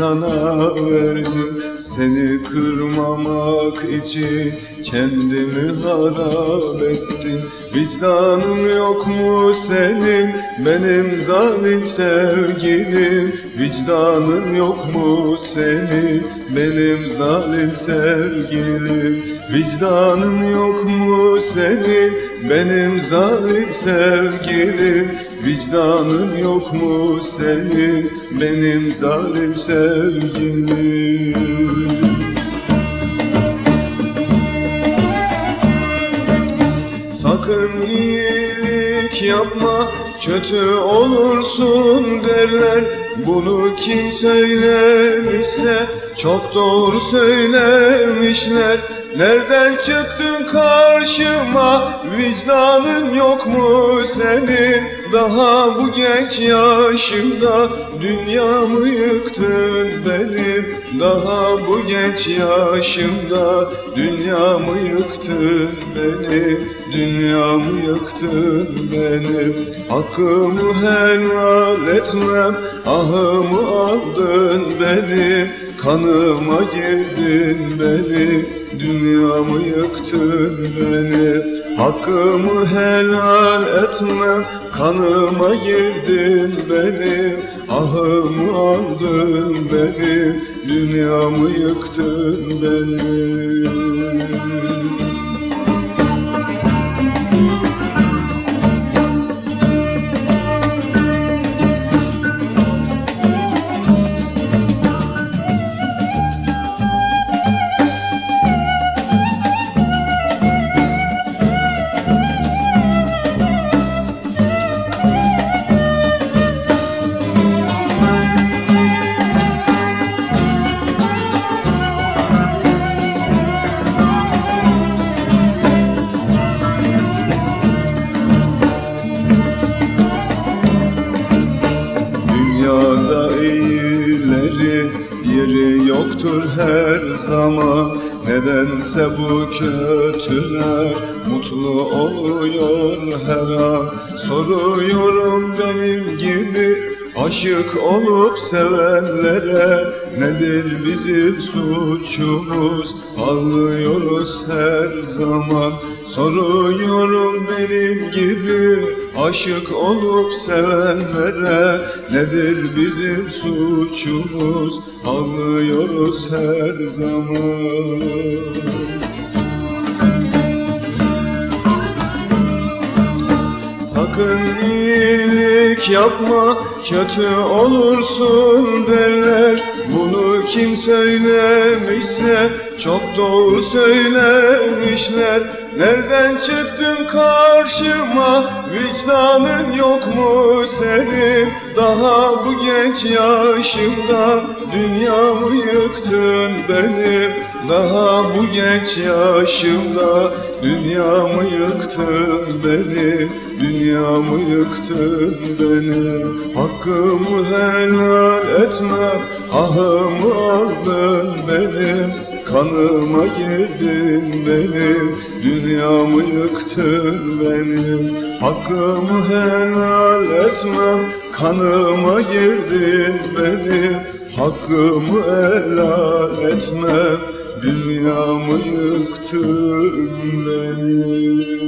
sana verdim. Seni kırmamak için kendimi harap ettim. Vicdanın yok mu senin? Benim zalim sevgilim. Vicdanın yok mu senin? Benim zalim sevgilim. Vicdanın yok mu senin? Benim zalim sevgilim. Vicdanın yok mu senin? Benim zalim sevgilim Sakın iyilik yapma kötü olursun derler. Bunu kim söylemişse çok doğru söylemişler. Nereden çıktın karşıma? Vicdanın yok mu senin Daha bu genç yaşında dünyamı yıktın benim. Daha bu genç yaşımda dünyamı yıktın benim. Dünyamı yıktın benim. Hakkımı helal etmem Ahımı aldın benim Kanıma girdin benim Dünyamı yıktın benim Hakkımı helal etmem Kanıma girdin benim Ahımı aldın benim Dünyamı yıktın benim yoktur her zaman. Nedense bu kötüler mutlu oluyor her an. Soruyorum benim gibi aşık olup sevenlere Nedir bizim suçumuz? Ağlıyoruz her zaman. Soruyorum benim gibi aşık olup sevenlere Nedir bizim suçumuz? Ağlıyoruz her zaman. Sakın iyilik yapma kötü olursun derler. Bunu kim söylemişse çok doğru söylemişler Nereden çıktın karşıma? Vicdanın yok mu senin? Daha bu genç yaşımda dünyamı yıktın benim. Daha bu genç yaşımda dünyamı yıktın benim. Dünyamı yıktın benim. Hakkımı helal etmem Ahımı aldın benim Kanıma girdin benim Dünyamı yıktın benim. Hakkımı helal etmem Kanıma girdin benim. Hakkımı helal etmem Dünyamı yıktın benim